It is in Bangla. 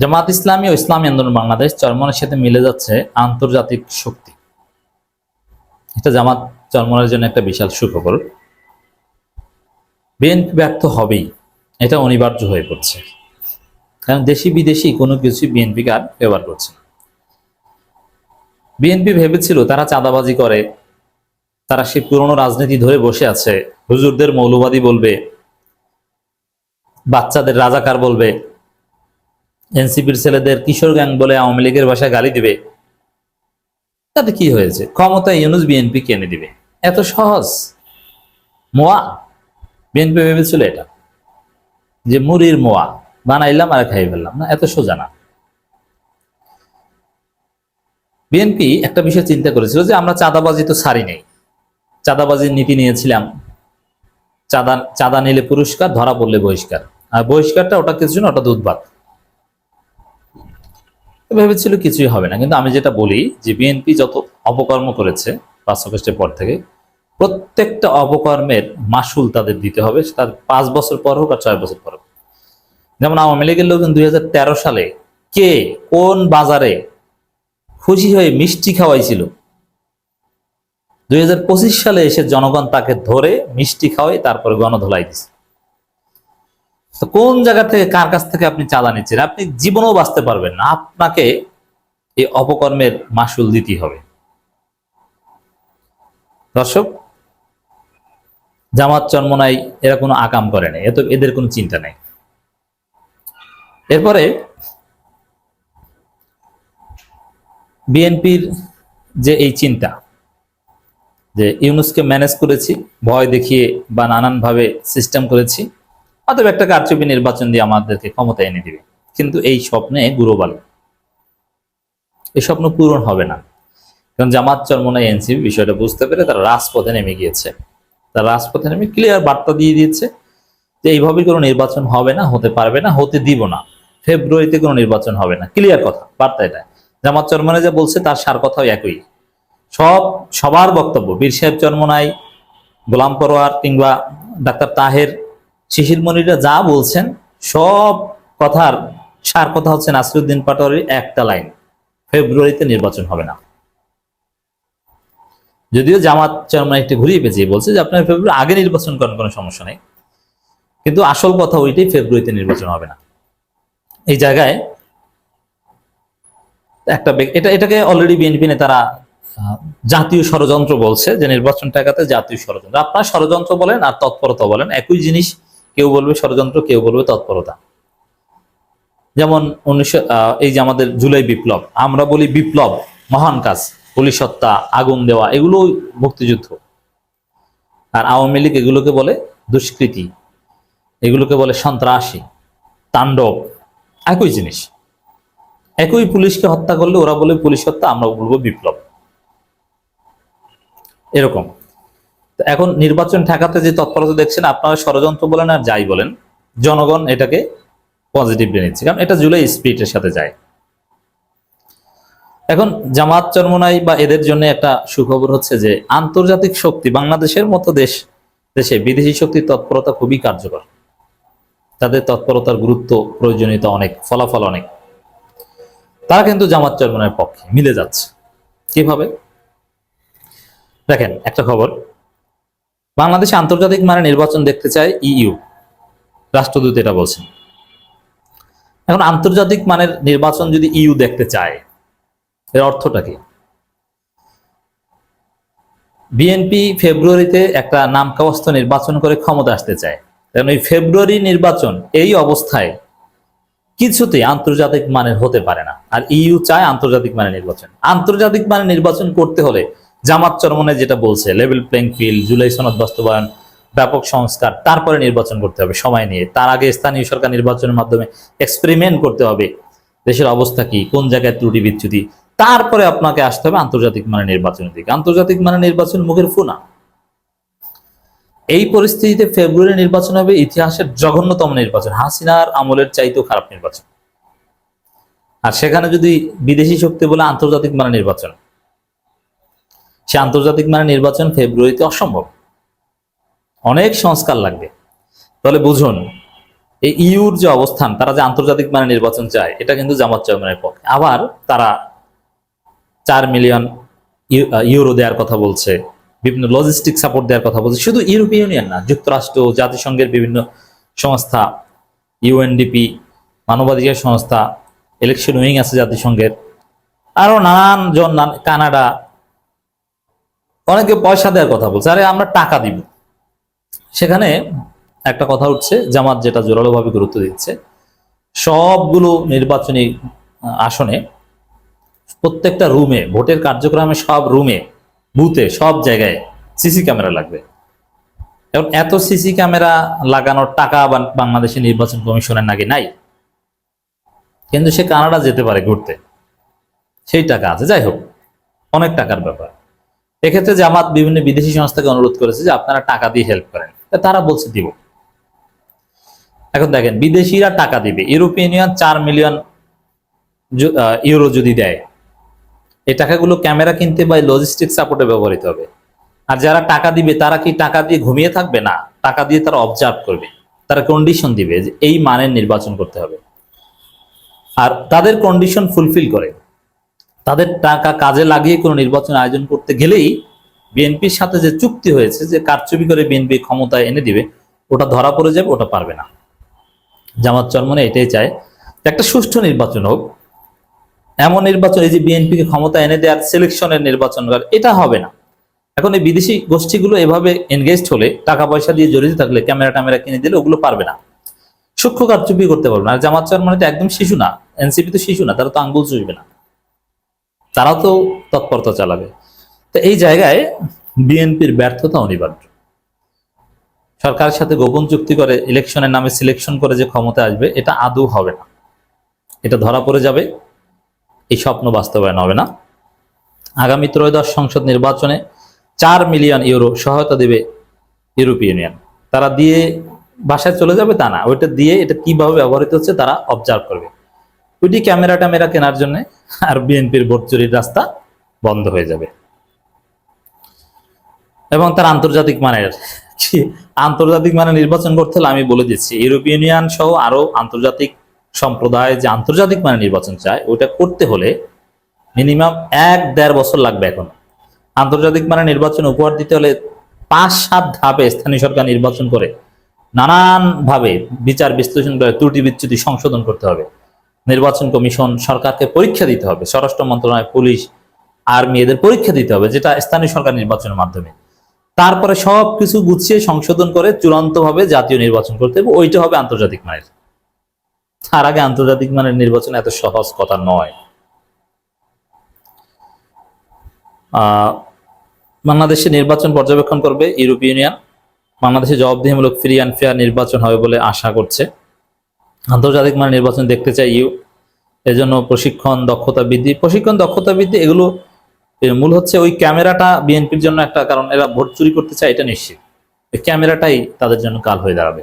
জামাত ইসলামী ও ইসলামী আন্দোলন বাংলাদেশ চরমনের সাথে মিলে যাচ্ছে আন্তর্জাতিক শক্তি। এটা জামাত চরমনের জন্য একটা বিশাল সুখবর। বিএনপি ব্যর্থ হবেই, এটা অনিবার্য হয়ে পড়ছে। কারণ দেশি বিদেশি কোনো কিছু বিএনপিকে আর ব্যবহার করছে বিএনপি ভেবেছিল তারা চাঁদাবাজি করে, তারা সেই পুরনো রাজনীতি ধরে বসে আছে। হুজুরদের মৌলবাদী বলবে, বাচ্চাদের রাজাকার বলবে এনসিপির ছেলেদের কিশোর গ্যাং বলে আওয়ামী লীগের ভাষায় গালি দিবে। তাতে কি হয়েছে? ক্ষমতা ইউনুস বিএনপি কেনে দিবে? এত সহজ। মোয়া। বিএনপি ভেবেছিল এটা। যে মুড়ির মোয়া। বানাইলাম আর খাই ফেললাম। না, এত সোজা না। বিএনপি একটা বিষয় চিন্তা করেছিল যে আমরা চাঁদাবাজি তো ছাড়ি নেই। চাঁদাবাজির নীতি নিয়েছিলাম। চাঁদা চাঁদা নিলে পুরস্কার, ধরা পড়লে বহিষ্কার। আর বহিষ্কারটা ওটা কিছু না ওটা দুধ ভাত। ভেবেছিল কিছুই হবে না। কিন্তু আমি যেটা বলি যে বিএনপি যত অপকর্ম করেছে পাঁচ আগস্টের পর থেকে, প্রত্যেকটা অপকর্মের মাসুল তাদের দিতে হবে তার পাঁচ বছর পর হোক আর ছয় বছর পর হোক। যেমন আওয়ামী লীগের লোকজন দুই হাজার তেরো সালে কে কোন বাজারে খুশি হয়ে মিষ্টি খাওয়াইছিল? দুই হাজার পঁচিশ সালে এসে জনগণ তাকে ধরে মিষ্টি খাওয়াই, তারপরে গণধোলাই দিছে। তো কোন জায়গা থেকে কার কাছ থেকে আপনি চাঁদা নিচ্ছেন? আপনি জীবনেও বাঁচতে পারবেন না। আপনাকে এই অপকর্মের মাসুল দিতে হবে। দর্শক, জামাত চন্মনাই এরা কোনো আকাম করে নাই। এত, এদের কোনো চিন্তা নেই। এরপরে বিএনপির যে এই চিন্তা, যে ইউনুসকে ম্যানেজ করেছি, ভয় দেখিয়ে বা নানানভাবে সিস্টেম করেছি অতএব একটা কারচুপি নির্বাচন দিয়ে আমাদেরকে ক্ষমতা এনে দিবে। কিন্তু এই স্বপ্নে গুরুবাল এই স্বপ্ন পূরণ হবে না। কারণ জামাত চরমনাই এনসিপি বিষয়টা বুঝতে পেরে তারা রাজপথে নেমে গিয়েছে। তারা রাজপথে নেমে ক্লিয়ার বার্তা দিয়ে দিয়েছে যে এইভাবে কোনো নির্বাচন হবে না, হতে পারবে না, হতে দিব না। ফেব্রুয়ারিতে কোনো নির্বাচন হবে না। ক্লিয়ার কথা, বার্তা এটা। জামাত চরমনে যে বলছে তার সার কথাও একই। সব, সবার বক্তব্য, বীর সাহেব চরমনাই, গোলাম পরোয়ার কিংবা ডাক্তার তাহের শিশির মনিরা যা বলছেন, সব কথার সার কথা হচ্ছে নাসিরুদ্দিন পাটোয়ারির একটা লাইন, ফেব্রুয়ারিতে নির্বাচন হবে না। যদিও জামাত চেয়ারম্যান একটু ঘুরিয়ে পেঁচিয়ে বলছে যে, আপনার ফেব্রুয়ারি আগে নির্বাচন করেন, কোনো সমস্যা নেই। কিন্তু আসল কথা ওইটাই ফেব্রুয়ারিতে নির্বাচন হবে না। এই জায়গায় একটা এটা এটাকে অলরেডি বিএনপি নেতারা জাতীয় ষড়যন্ত্র বলছে যে নির্বাচন টাকাতে জাতীয় ষড়যন্ত্র। আপনার ষড়যন্ত্র বলেন আর তৎপরতা বলেন, একই জিনিস কেউ বলবে ষড়যন্ত্র, কেউ বলবে তৎপরতা। যেমন উনিশশো এই যে আমাদের জুলাই বিপ্লব, আমরা বলি বিপ্লব, মহান কাজ, পুলিশ হত্যা, আগুন দেওয়া এগুলো মুক্তিযুদ্ধ। আর আওয়ামী লীগ এগুলোকে বলে দুষ্কৃতি, এগুলোকে বলে সন্ত্রাসী, তাণ্ডব, একই জিনিস। একই পুলিশকে হত্যা করলে ওরা বলে পুলিশ হত্যা আমরা বলব বিপ্লব। এরকম। এখন নির্বাচন ঠেকাতে যে তৎপরতা দেখছেন, আপনারা ষড়যন্ত্র বলেন আর যাই বলেন, জনগণ এটাকে পজিটিভলি নিচ্ছে। কারণ এটা জুলাই স্পিরিটের সাথে যায়। এখন জামাত চরমনাই বা এদের জন্য একটা সুখবর হচ্ছে যে, আন্তর্জাতিক শক্তি বাংলাদেশের মতো দেশ, দেশে বিদেশি শক্তির তৎপরতা খুবই কার্যকর। তাদের তৎপরতার গুরুত্ব, প্রয়োজনীয়তা অনেক, ফলাফল অনেক। তারা কিন্তু জামাত চরমনের পক্ষে মিলে যাচ্ছে। কীভাবে? দেখেন, একটা খবর। বাংলাদেশে আন্তর্জাতিক মানে নির্বাচন দেখতে চায় ইইউ। রাষ্ট্রদূত এটা বলছেন। এখন আন্তর্জাতিক মানের নির্বাচন যদি ইউ দেখতে চায়, এর অর্থটা কি? বিএনপি ফেব্রুয়ারিতে একটা নামকাবস্থ নির্বাচন করে ক্ষমতা আসতে চায়। কারণ এই ফেব্রুয়ারি নির্বাচন, এই অবস্থায় কিছুতেই আন্তর্জাতিক মানের হতে পারে না। আর ইইউ চায় আন্তর্জাতিক মানের নির্বাচন। আন্তর্জাতিক মানের নির্বাচন করতে হলে জামাত চরমনে যেটা বলছে লেভেল প্লেইং ফিল্ড জুলাই সনদ বাস্তবায়ন, ব্যাপক সংস্কার, তারপরে নির্বাচন করতে হবে সময় নিয়ে। তার আগে স্থানীয় সরকার নির্বাচনের মাধ্যমে এক্সপেরিমেন্ট করতে হবে। দেশের অবস্থা কি? কোন জায়গায় ত্রুটি বিচ্যুতি? তারপরে আপনাকে আসতে হবে আন্তর্জাতিক মানের নির্বাচনের দিকে। আন্তর্জাতিক মানের নির্বাচন মুখের ফোনা। এই পরিস্থিতিতে ফেব্রুয়ারি নির্বাচন হবে ইতিহাসের জঘন্যতম নির্বাচন। হাসিনার আমলের চাইতেও খারাপ নির্বাচন। আর সেখানে যদি বিদেশি শক্তি বলে আন্তর্জাতিক মানের নির্বাচন। সে আন্তর্জাতিক মানে নির্বাচন ফেব্রুয়ারিতে অসম্ভব। অনেক সংস্কার লাগবে। তাহলে বুঝুন, এই ইউর যে অবস্থান, তারা যে আন্তর্জাতিক মানে নির্বাচন চায়, এটা কিন্তু জামাত চরমের পক্ষে। আবার তারা চার মিলিয়ন ইউ- ইউরো দেওয়ার কথা বলছে, বিভিন্ন লজিস্টিক সাপোর্ট দেওয়ার কথা বলছে। শুধু ইউরোপীয় ইউনিয়ন না, যুক্তরাষ্ট্র, জাতিসংঘের বিভিন্ন সংস্থা ইউএনডিপি মানবাধিকার সংস্থা ইলেকশন উইং আছে জাতিসংঘের। আরও নানান জন কানাডা অনেকে পয়সা দেওয়ার কথা বলছে, আরে আমরা টাকা দিব। সেখানে একটা কথা উঠছে, জামাত যেটা জোরালোভাবে গুরুত্ব দিচ্ছে, সবগুলো নির্বাচনী আসনে প্রত্যেকটা রুমে ভোটের কার্যক্রমে সব রুমে বুথে সব জায়গায় সিসি ক্যামেরা লাগবে। এখন এত সিসি ক্যামেরা লাগানোর টাকা বাংলাদেশের নির্বাচন কমিশনের নাকি নাই? কিন্তু সে কানাডা যেতে পারে ঘুরতে। সেই টাকা আছে, যাই হোক, অনেক টাকার ব্যাপার। এক্ষেত্রে জামাত বিভিন্ন বিদেশি সংস্থাকে অনুরোধ করেছে যে আপনারা টাকা দিয়ে হেল্প করেন। তারা বলছে দিব। এখন দেখেন, বিদেশিরা টাকা দিবে। ইউরোপিয়ান ইউনিয়ন চার মিলিয়ন ইউরো যদি দেয়, এই টাকাগুলো ক্যামেরা কিনতে বা লজিস্টিক সাপোর্টে ব্যবহৃত হবে। আর যারা টাকা দিবে, তারা কি টাকা দিয়ে ঘুমিয়ে থাকবে? না, টাকা দিয়ে তারা অবজার্ভ করবে। তারা কন্ডিশন দিবে যে এই মানের নির্বাচন করতে হবে। আর তাদের কন্ডিশন ফুলফিল করে। তাদের টাকা কাজে লাগিয়ে কোনো নির্বাচন আয়োজন করতে গেলেই বিএনপির সাথে যে চুক্তি হয়েছে, যে কারচুপি করে বিএনপি ক্ষমতায় এনে দিবে, ওটা ধরা পড়ে যাবে, ওটা পারবে না। জামাত চরমনে এটাই চায় একটা সুষ্ঠু নির্বাচন হোক। এমন নির্বাচন, এই যে বিএনপিকে ক্ষমতা এনে দেওয়ার সিলেকশনের নির্বাচন এটা হবে না। এখন এই বিদেশি গোষ্ঠীগুলো এভাবে এনগেজড হলে টাকা পয়সা দিয়ে জড়িত থাকলে, ক্যামেরা ট্যামেরা কিনে দিলে ওগুলো পারবে না। সূক্ষ্ম কারচুপি করতে পারবে না। আর জামাত চরমনে তো একদম শিশু না, এনসিপি তো শিশু না, তারা তো আঙ্গুল চুষবে না। তারাও তো তৎপরতা চালাবে। তো এই জায়গায় বিএনপির ব্যর্থতা অনিবার্য। সরকারের সাথে গোপন চুক্তি করে ইলেকশনের নামে সিলেকশন করে যে ক্ষমতা আসবে, এটা আদৌ হবে না। এটা ধরা পড়ে যাবে, এই স্বপ্ন বাস্তবায়ন হবে না। আগামী ত্রয়োদশ সংসদ নির্বাচনে চার মিলিয়ন ইউরো সহায়তা দেবে ইউরোপীয় ইউনিয়ন। তারা দিয়ে বাসায় চলে যাবে তা না, ওইটা দিয়ে এটা কীভাবে ব্যবহৃত হচ্ছে তারা অবজার্ভ করবে। ওইটি ক্যামেরা ট্যামেরা কেনার জন্য আর বিএনপির ভোট চুরির রাস্তা বন্ধ হয়ে যাবে। এবং তার আন্তর্জাতিক মানের আন্তর্জাতিক মানে নির্বাচন করতে হলে আমি বলে দিচ্ছি, ইউরোপিয়ান ইউনিয়ন সহ আরও আন্তর্জাতিক সম্প্রদায় যে আন্তর্জাতিক মানে নির্বাচন চায় ওটা করতে হলে মিনিমাম এক দেড় বছর লাগবে এখন। আন্তর্জাতিক মানে নির্বাচন উপহার দিতে হলে পাঁচ সাত ধাপে স্থানীয় সরকার নির্বাচন করে নানান ভাবে বিচার বিশ্লেষণ করে ত্রুটি বিচ্যুতি সংশোধন করতে হবে। নির্বাচন কমিশন সরকারকে পরীক্ষা দিতে হবে। স্বরাষ্ট্র মন্ত্রণালয়, পুলিশ, আর্মি এদের পরীক্ষা দিতে হবে, যেটা স্থানীয় সরকার নির্বাচনের মাধ্যমে। তারপরে সব কিছু গুছিয়ে সংশোধন করে চূড়ান্তভাবে জাতীয় নির্বাচন করতে হবে, ওইটা হবে আন্তর্জাতিক মানের। তার আগে আন্তর্জাতিক মানের নির্বাচন এত সহজ কথা নয়। বাংলাদেশে নির্বাচন পর্যবেক্ষণ করবে ইউরোপীয় ইউনিয়ন। বাংলাদেশে জবাবদিহিমূলক ফ্রি অ্যান্ড ফেয়ার নির্বাচন হবে বলে আশা করছে। আন্তর্জাতিক মানের নির্বাচন দেখতে চাই ইউ। এজন্য প্রশিক্ষণ, দক্ষতা বৃদ্ধি। প্রশিক্ষণ, দক্ষতা বৃদ্ধি এগুলো মূল হচ্ছে ওই ক্যামেরাটা বিএনপির জন্য একটা, কারণ এরা ভোট চুরি করতে চায়, এটা নিশ্চিত। ক্যামেরাটাই তাদের জন্য কাল হয়ে দাঁড়াবে।